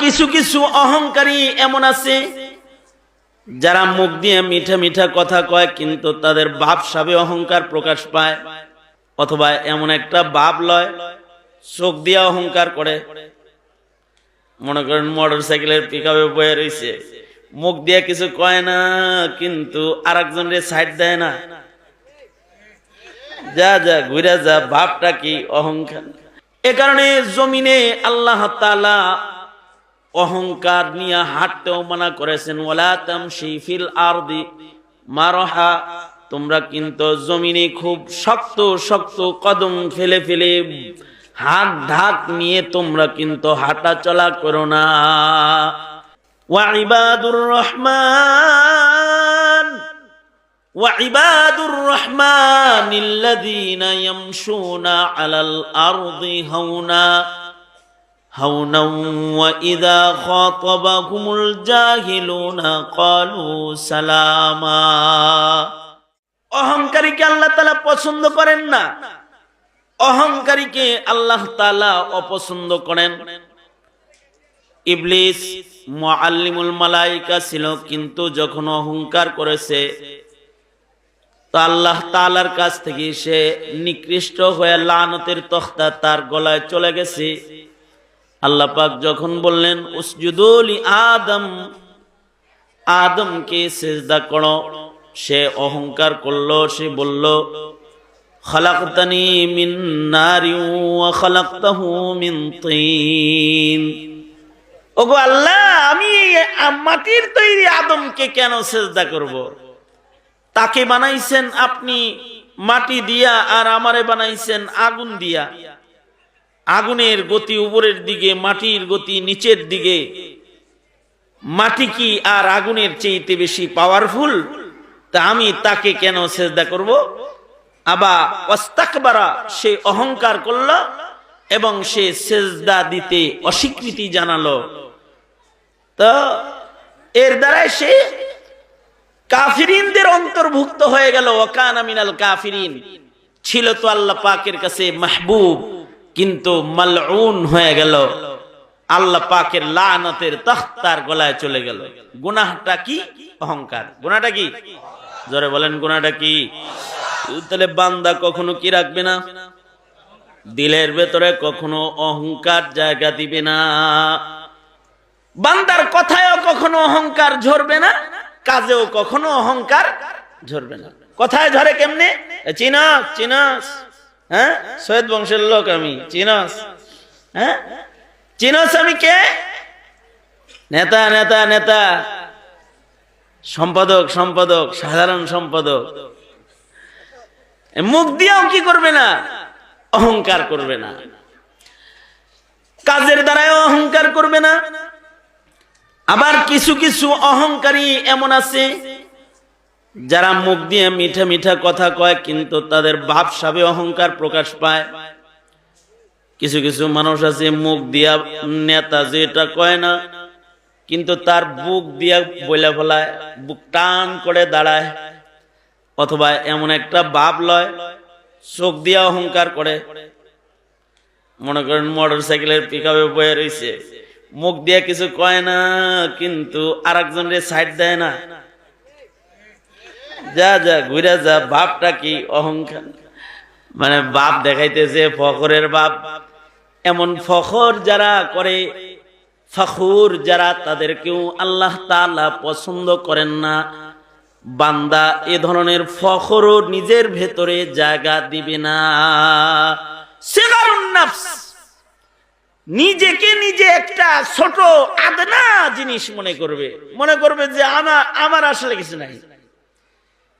কিছু কিছু অহংকারী এমন আছে, যারা মুখ দিয়ে মিঠা মিঠা কথা কয়, কিন্তু তাদের ভাব সাবে অহংকার প্রকাশ পায়, অথবা এমন একটা ভাব লয়, চোখ দিয়ে অহংকার করে। মনে করেন মোটর সাইকেলের পিক আপে বয়ে রয়েছে মুখ দিয়ে কিছু কয় না, কিন্তু আর একজনের সাইড দেয় না। যা যা, ঘুরে যা ভাবটা কি অহংকার? এ কারণে জমিনে আল্লাহ অহংকার নিয়ে হাঁটতেও মানা করেছেন। ওলাতাম শিফিল আরদি মারহা, তোমরা কিন্তু জমিনে খুব শক্ত শক্ত কদম ফেলে ফেলে হাত ঢাক নিয়ে তোমরা কিন্তু হাঁটা চলা করো না। ওয়াইবাদুর রহমান ওয়াইবাদুর রহমান ইল্লাযীনা ইয়ামশুনা আলাল আরদি হাওনা। هونا وإذا خاطبهم الجاهلون قالوا سلاما অহংকারীকে আল্লাহ তালা পছন্দ করেন না অহংকারীকে আল্লাহ তালা অপছন্দ করেন ইবলিস মুআল্লিমুল মালাইকা ছিল কিন্তু যখন অহংকার করেছে তো আল্লাহ তালার কাছ থেকে সে নিকৃষ্ট হয়ে লানতের তখতা তার গলায় চলে গেছে আল্লাহ পাক যখন বললেন উসজুদুল আদম। আদমকে সেজদা করো। সে অহংকার করল, সে বলল, খালাকতানি মিন নারি ওয়া খালাকতাহু মিন তিন। ওগো আল্লাহ, আমি মাটির তৈরি আদমকে কেন সেজদা করব। তাকে বানাইছেন আপনি মাটি দিয়া আর আমারে বানাইছেন আগুন দিয়া। আগুনের গতি উপরের দিকে, মাটির গতি নিচের দিকে। মাটি কি আর আগুনের চেয়েতে বেশি পাওয়ারফুল তা আমি তাকে কেন সেজদা করব? আবা অস্তাকবারা সে অহংকার করল এবং সে সেজদা দিতে অস্বীকৃতি জানালো। তো এর দ্বারাই সে কাফিরিনদের অন্তর্ভুক্ত হয়ে গেল। ওকান আমিনাল কাফিরিন। ছিল তো আল্লাহ পাকের কাছে মাহবুব। কিন্তু মালউন হয়ে গেল। আল্লাহ পাকের লানতের তখতার গলায় চলে গেল। গুনাহটা কি? অহংকার। গুনাহটা কি? জোরে বলেন, গুনাহটা কি? তাহলে বান্দা কখনো কি রাখবে না? দিলের ভেতরে কখনো অহংকার জায়গা দিবে না। বান্দার কথায়ও কখনো অহংকার ঝরবে না, কাজেও কখনো অহংকার ঝরবে না। কথায় ঝরে কেমনে? চিনাস চিনাস। হ্যাঁ? সৈয়দ বংশের লোক আমি। চিনাস? হ্যাঁ? চিনাস আমি কে? নেতা নেতা নেতা। সম্পাদক সম্পাদক, সাধারণ সম্পাদক। মুখ দিয়েও কি করবে না? অহংকার করবে না। কাজের দ্বারাও অহংকার করবে না। আবার কিছু কিছু অহংকারী এমন আছে যারা মুখ দিয়ে মিঠা মিঠা কথা কয়, কিন্তু তাদের ভাব সাবে অহংকার প্রকাশ পায়। কিছু কিছু মানুষ আছে, মুখ দিয়া নেতা যেটা কয় না, কিন্তু তার বুক দিয়া বলে ফেলায়, বুক টান করে দাঁড়ায়, অথবা এমন একটা ভাব লয়, চোখ দিয়া অহংকার করে। মনে করেন মোটর সাইকেলের পিক আপে বয়ে রয়েছে মুখ দিয়ে কিছু কয় না, কিন্তু আর একজনের সাইড দেয় না। যা যা, ঘুরে যা, বাপটা কি অহংকার? মানে বাপ দেখাইতেছে ফখরের বাপ। এমন ফখর যারা করে, ফখুর যারা, তাদেরকেও আল্লাহ তালা পছন্দ করেন না। বান্দা এ ধরনের ফখরও নিজের ভেতরে জায়গা দিবে না। নিজেকে নিজে একটা ছোট আদনা জিনিস মনে করবে। মনে করবে যে আমার আমার আসলে কিছু নাই।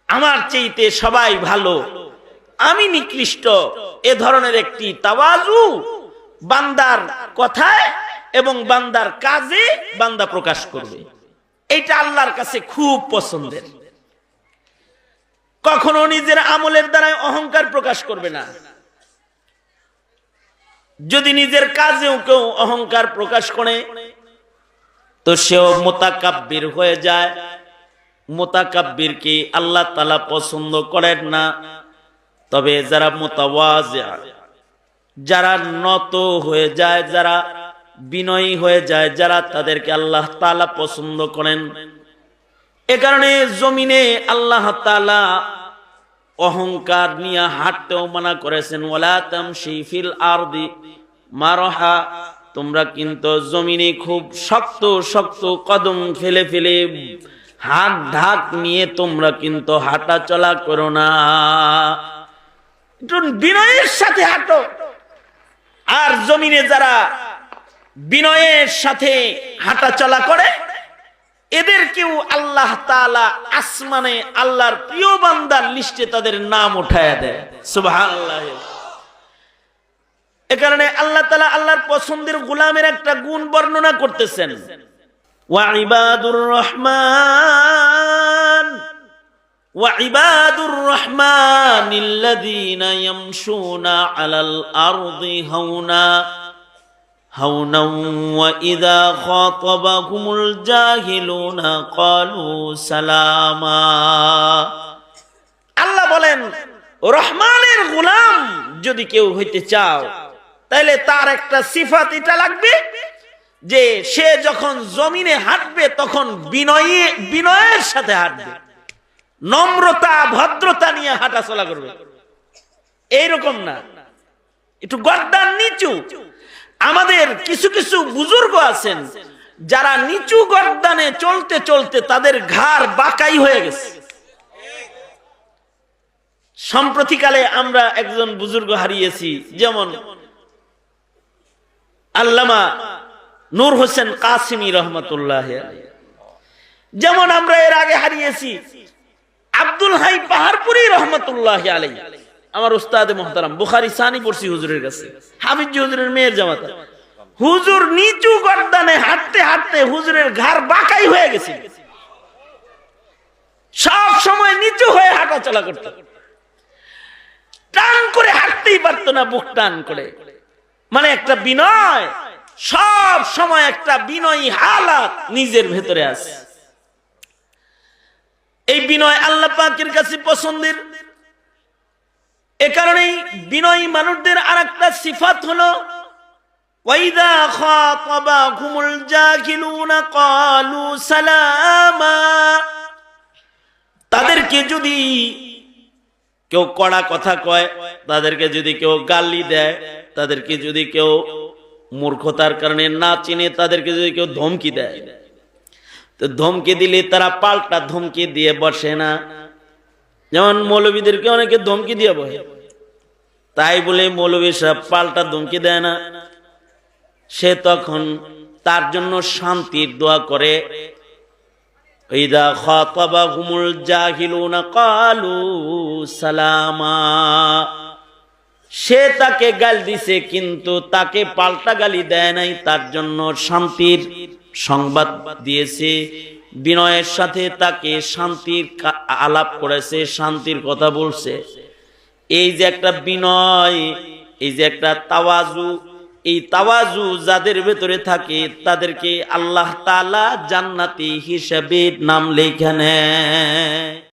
আমার চেইতে সবাই ভালো। আমি নিকৃষ্ট। এ ধরনের একটি তাওয়াজু বান্দার কথায় এবং বান্দার কাজে বান্দা প্রকাশ করবে। এটা আল্লাহর কাছে খুব পছন্দের। কখনো নিজের আমলের দ্বারা অহংকার প্রকাশ করবে না। যদি নিজের কাজেও কেউ অহংকার প্রকাশ করে, তো সেও মোতাকাব্বির হয়ে যায়। মোতাকাব্বিরকে আল্লাহ তালা পছন্দ করেন না। তবে যারা মোতাওয়াজ যারা নত হয়ে যায়, যারা বিনয়ী হয়ে যায়, যারা তাদেরকে আল্লাহ তালা পছন্দ করেন, এ কারণে জমিনে আল্লাহ তালা অহংকার নিয়ে হাঁটতেও মানা করেছেন। ওয়ালা তামশি ফিল আরদি মারহা, তোমরা কিন্তু জমিনে খুব শক্ত শক্ত কদম ফেলে ফেলে হাত ঢাক নিয়ে তোমরা কিন্তু হাঁটা চলা করো না। বিনয়ের সাথে হাঁটো। আর জমিনে যারা বিনয়ের সাথে হাঁটা চলা করে, এদেরকেও আল্লাহ তাআলা আসমানে আল্লাহর প্রিয় বান্দার লিস্টে তাদের নাম উঠায় দেয়। সুবহানাল্লাহ। এ কারণে আল্লাহ তাআলা আল্লাহর পছন্দের গোলামের একটা গুণ বর্ণনা করতেছেন। ওয়াইবাদুর রহমান ওয়াইবাদুর রহমান الذين يمشون على الارض هونا هونا واذا خاطبهم الجاهلون قالوا سلاما আল্লাহ বলেন রহমানের গোলাম যদি কেউ হইতে চাও তাহলে তার একটা সিফাত এটা লাগবে যে সে যখন জমিনে হাঁটবে, তখন বিনয়ী, বিনয়ের সাথে হাঁটবে। নম্রতা, ভদ্রতা নিয়ে হাঁটা চলা করবে। এইরকম না। একটু গর্দান নিচু। আমাদের কিছু কিছু বুজুর্গ আছেন, যারা নিচু গর্দানে চলতে চলতে তাদের ঘাড় বাঁকাই হয়ে গেছে। সম্প্রতিকালে আমরা একজন বুজুর্গ হারিয়েছি, যেমন আল্লামা নূর হোসেন কাসিমি রহমতুল্লাহ যেমন আমরা এর আগে হারিয়েছি, আব্দুল হাই পাহাড়পুরি রহমতুল্লাহ আলাই আমার উস্তাদে মোহতারাম বুখারি সানি পড়ছি হুজুরের কাছে। হাফিজ হুজুরের মেয়ের জামাতা। হুজুর নিচু গর্দানে হাঁটতে হাঁটতে হুজুরের ঘাড় বাঁকাই হয়ে গেছে। সব সময় নিচু হয়ে হাঁটা চলা করত। টান করে হাঁটতেই পারতো না, বুক টান করে। মানে একটা বিনয়। সব সময় একটা বিনয়ী হালাত নিজের ভেতরে আছে। এই বিনয় আল্লাহ পাকের কাছে পছন্দের। এ কারণেই বিনয়ী মানুষদের আর একটা সিফাত হলো সালামা। তাদেরকে যদি কেউ কড়া কথা কয়, তাদেরকে যদি কেউ গালি দেয়, তাদেরকে যদি কেউ মূর্খতার কারণে না চিনে তাদেরকে যদি কেউ ধমকি দেয়। তো ধমকি দিলে তারা পাল্টা ধমকি দিয়ে বসে না। যেমন মৌলবীদেরকে অনেকে ধমকি দিয়ে বসে। তাই বলে মৌলবী সাহেব পাল্টা ধমকি দেয় না। সে তখন তার জন্য শান্তির দোয়া করে। সালামা। সে তাকে গাল দিছে, কিন্তু তাকে পাল্টা গালি দেয় নাই, তার জন্য শান্তির সংবাদ দিয়েছে। বিনয়ের সাথে তাকে শান্তির আলাপ করেছে, শান্তির কথা বলছে। এই যে একটা বিনয়, এই যে একটা তাওয়াজু, এই তাওয়াজু যাদের ভেতরে থাকে, তাদেরকে আল্লাহ তাআলা জান্নাতি হিসাবে নাম লেখা নেয়।